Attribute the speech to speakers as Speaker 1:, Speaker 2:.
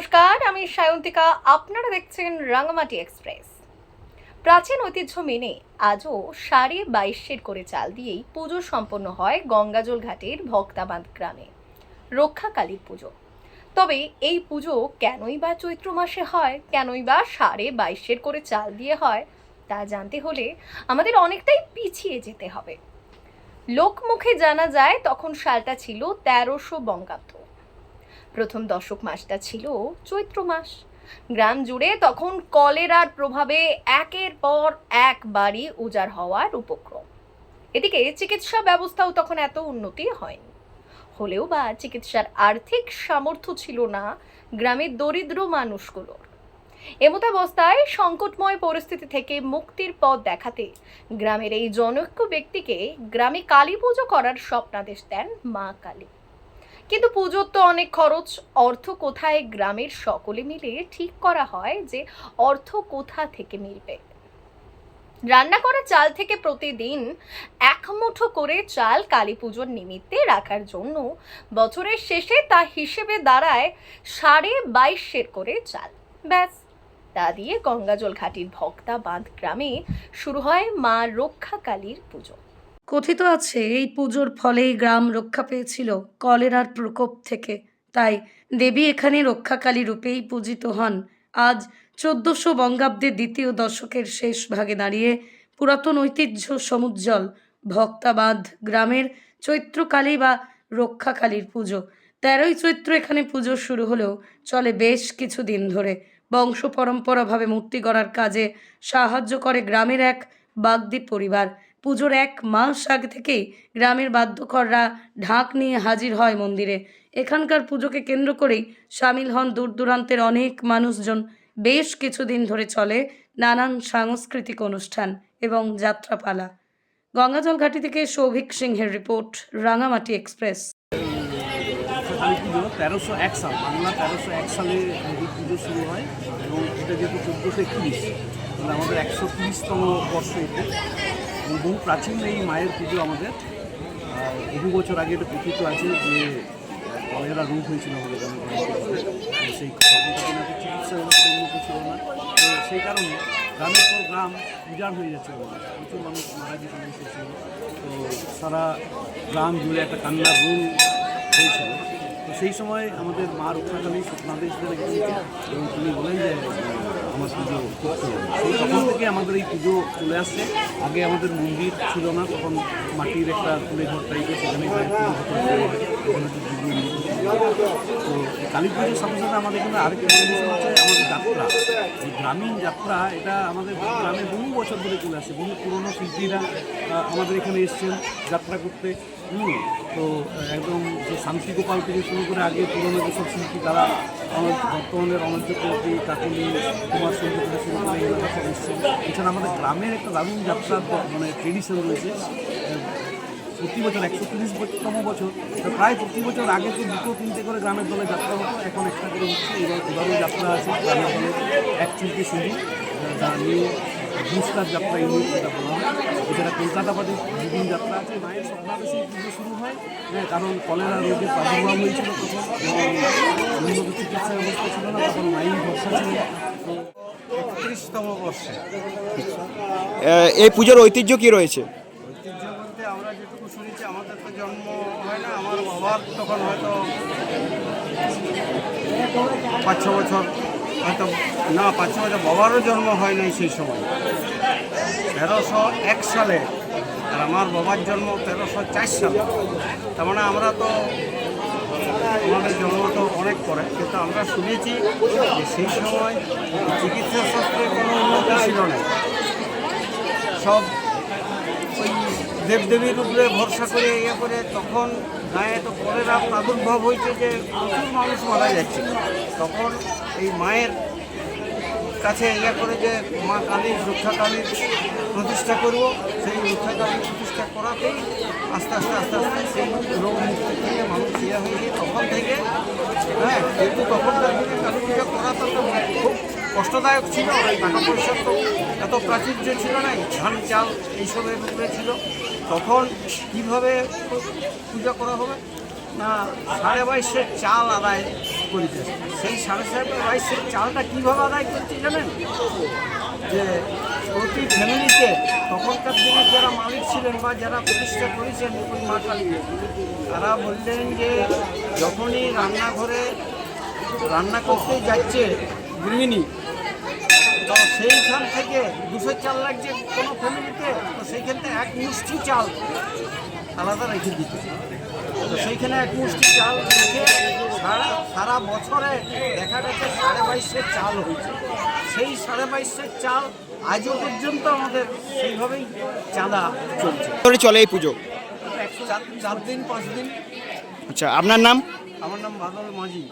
Speaker 1: নমস্কার, আমি সায়ন্তিকা, আপনারা দেখছেন রাঙামাটি এক্সপ্রেস। প্রাচীন ঐতিহ্য মেনে আজও সাড়ে বাইশের করে চাল দিয়েই পুজো সম্পন্ন হয় গঙ্গাজল ঘাটের ভক্তাবাঁধ গ্রামে। রক্ষাকালীর পুজো। তবে এই পুজো কেনই বা চৈত্র মাসে হয়, কেনই বা সাড়ে বাইশের করে চাল দিয়ে হয়, তা জানতে হলে আমাদের অনেকটাই পিছিয়ে যেতে হবে। লোকমুখে জানা যায়, তখন সালটা ছিল তেরোশো বঙ্গাব্দ। প্রথম দশক মাসটা ছিল চৈত্র মাস। গ্রাম জুড়ে তখন কলেরার প্রভাবে একের পর এক বাড়ি উজাড় হওয়ার উপক্রম। এদিকে চিকিৎসা ব্যবস্থাও তখন এত উন্নতি হয়নি। হলেও বা চিকিৎসার আর্থিক সামর্থ্য ছিল না গ্রামের দরিদ্র মানুষগুলোর। এমতাবস্থায় সংকটময় পরিস্থিতি থেকে মুক্তির পথ দেখাতে গ্রামের এই জনৈক্য ব্যক্তিকে গ্রামে কালী পুজো করার স্বপ্নাদেশ দেন মা কালী। কিন্তু পুজোর তো অনেক খরচ। অর্থ কোথায় গ্রামের সকলে মিলে ঠিক করা হয় যে অর্থ কোথা থেকে মিলবে। রান্না করা চাল থেকে প্রতিদিন এক মুঠো করে চাল কালী পুজোর নিমিত্তে রাখার জন্য বছরের শেষে তা হিসেবে দাঁড়ায় সাড়ে বাইশের করে চাল। ব্যাস, তা দিয়ে গঙ্গাজল ঘাটির ভক্তা বাঁধ গ্রামে শুরু হয় মা রক্ষা কালীর পুজো।
Speaker 2: কথিত আছে, এই পুজোর ফলেই গ্রাম রক্ষা পেয়েছিল কলেরার প্রকোপ থেকে। তাই দেবী এখানে রক্ষাকালী রূপেই পূজিত হন। আজ চোদ্দশো বঙ্গাব্দের দ্বিতীয় দশকের শেষ ভাগে দাঁড়িয়ে পুরাতন ঐতিহ্য সমুজ্জ্বল, ভক্তাবাদ গ্রামের চৈত্রকালী বা রক্ষাকালীর পুজো। তেরোই চৈত্র এখানে পুজো শুরু হলেও চলে বেশ কিছু দিন ধরে। বংশ পরম্পরাভাবে মূর্তি গড়ার কাজে সাহায্য করে গ্রামের এক বাগদি পরিবার। পুজোর এক মাস আগে থেকেই গ্রামের বাদ্যকররা ঢাক নিয়ে হাজির হয় মন্দিরে। এখানকার পুজোকে কেন্দ্র করেই সামিল হন দূর দূরান্তের অনেক মানুষজন। বেশ কিছুদিন ধরে চলে নানান সাংস্কৃতিক অনুষ্ঠান এবং যাত্রাপালা। গঙ্গাজল ঘাটি থেকে সৌভিক সিংহের রিপোর্ট, রাঙামাটি এক্সপ্রেস।
Speaker 3: তেরোশো এক সাল, বাংলা তেরোশো এক সালে এই পুজো শুরু হয় এবং এটা যেহেতু চোদ্দোশো একত্রিশ আমাদের একশো তিরিশতম বর্ষ এতে এবং বহু প্রাচীন এই মায়ের পুজো আমাদের। বহু বছর আগে একটা কথিত আছে যে কলেরা রোগ হয়েছিল আমাদের সেই চিকিৎসা ব্যবস্থা উন্নত ছিল না। তো সেই কারণে গ্রামের পর গ্রাম উজাড় হয়ে যাচ্ছে প্রচুর মানুষ মারা যেতে এসেছিল। তো সারা গ্রাম জুড়ে একটা কান্নার রোল হয়েছিল। তো সেই সময় আমাদের মা রক্ষাকালী স্বপ্নাদেশ এবং তিনি বলেন যে আমার পুজো সেই তখন থেকে আমাদের এই পুজো চলে আসছে। আগে আমাদের মন্দির ছিল না, তখন মাটির একটা কুলে ঘর টাইপের সেখানে তো কালী পুজোর সাথে সাথে আমাদের এখানে আরেকটা ট্রেডিশন আছে আমাদের যাত্রা। এই গ্রামীণ যাত্রা, এটা আমাদের গ্রামে বহু বছর ধরে চলে আসছে, বহু পুরনো শিল্পীরা আমাদের এখানে এসছেন যাত্রা করতে। তো একদম যে শান্তি গোপাল থেকে শুরু করে আগে পুরনো যেসব শিল্পী তারা আমার বর্তমানে রমেশ চক্রবর্তী, কাকলি, কুমার সন্ধু থেকে শুরু করে সব এছাড়া আমাদের গ্রামের একটা দারুণ যাত্রার মানে ট্রেডিশন রয়েছে। প্রতি বছর একশো তিরিশ তম বছর প্রায় প্রতি বছর আগে তো দুটো, তিনটে করে গ্রামের দলে যাত্রা হতো, এখন একটা করে হচ্ছে। এবার এবারও যাত্রা আছে গ্রামের দলে এক চিলকে যা নিয়ে বুস্টার যাত্রা ইউনিট যেটা বলা হয় এছাড়া কলকাতা পাটি দুদিন যাত্রা আছে মায়ের স্বপ্নাদেশে পুজো শুরু হয়। হ্যাঁ কারণ কলেরা রোগের প্রাদুর্ভাব হয়েছিল তখন উন্নত চিকিৎসা ব্যবস্থা ছিল না তখন মায়ের ভরসা ছিল
Speaker 4: একত্রিশতম বর্ষে।
Speaker 5: এই পুজোর ঐতিহ্য কি রয়েছে?
Speaker 4: ঐতিহ্য বলতে আমরা যেটুকু শুনেছি আমাদের তো জন্ম হয় না আমার বাবার তখন হয়তো পাঁচ ছ বছর হয়তো না, পাঁচ ছ বছর বাবারও জন্ম হয় নাই সেই সময়। তেরোশো এক সালে, আর আমার বাবার জন্ম তেরোশো চার সালে। তার মানে আমরা তো, আমাদের জন্ম তো অনেক পরে, কিন্তু আমরা শুনেছি যে সেই সময় চিকিৎসা শাস্ত্রে কোনো উন্নতি ছিল না। সব ওই দেবদেবীর উপরে ভরসা করে ইয়ে করে তখন গায়ে তো কলেরা প্রাদুর্ভাব হয়েছে যে প্রচুর মানুষ মারা যাচ্ছে। তখন এই মায়ের কাছে ইয়ে করে যে মা কালীর রক্ষা কালীর প্রতিষ্ঠা করব, সেই রক্ষা কালীর প্রতিষ্ঠা করাতেই আস্তে আস্তে আস্তে আস্তে সেই রোগ মুক্তি থেকে মানুষ ইয়ে হয়েছে তখন থেকে হ্যাঁ কিন্তু তখনকার দিনে কালী পূজা করা তো একটা খুব কষ্টদায়ক ছিল টাকা পয়সা তো এত প্রাচুর্য ছিল না ধান, চাল এইসবের উপরে ছিল। তখন কীভাবে পূজা করা হবে? না, সাড়ে বাইশের চাল আদায় করেছে। সেই সাড়ে সাত বাইশের চালটা কীভাবে আদায় করছে জানেন? যে প্রতি ফ্যামিলিতে তখনকার দিনে যারা মালিক ছিলেন বা যারা প্রতিষ্ঠা করেছেন ওই মা কালীকে তারা বললেন যে যখনই রান্নাঘরে রান্না করতে যাচ্ছে গৃহিণী। তো সেইখান থেকে দুশো চাল লাগছে কোনো ফ্যামিলিতে তো সেইখান থেকে এক মুষ্টি চাল আলাদা রেখে দিতে। তো সেইখানে এক মুষ্টি চাল রেখে সারা সারা বছরে দেখা গেছে সাড়ে বাইশের চাল হয়েছে। সেই সাড়ে বাইশের চাল আজও পর্যন্ত আমাদের সেইভাবেই চাঁদা চলছে।
Speaker 5: চলে এই পুজো?
Speaker 4: চার চার দিন পাঁচ দিন।
Speaker 5: আচ্ছা আপনার নাম?
Speaker 4: আমার নাম বাদল মাঝি।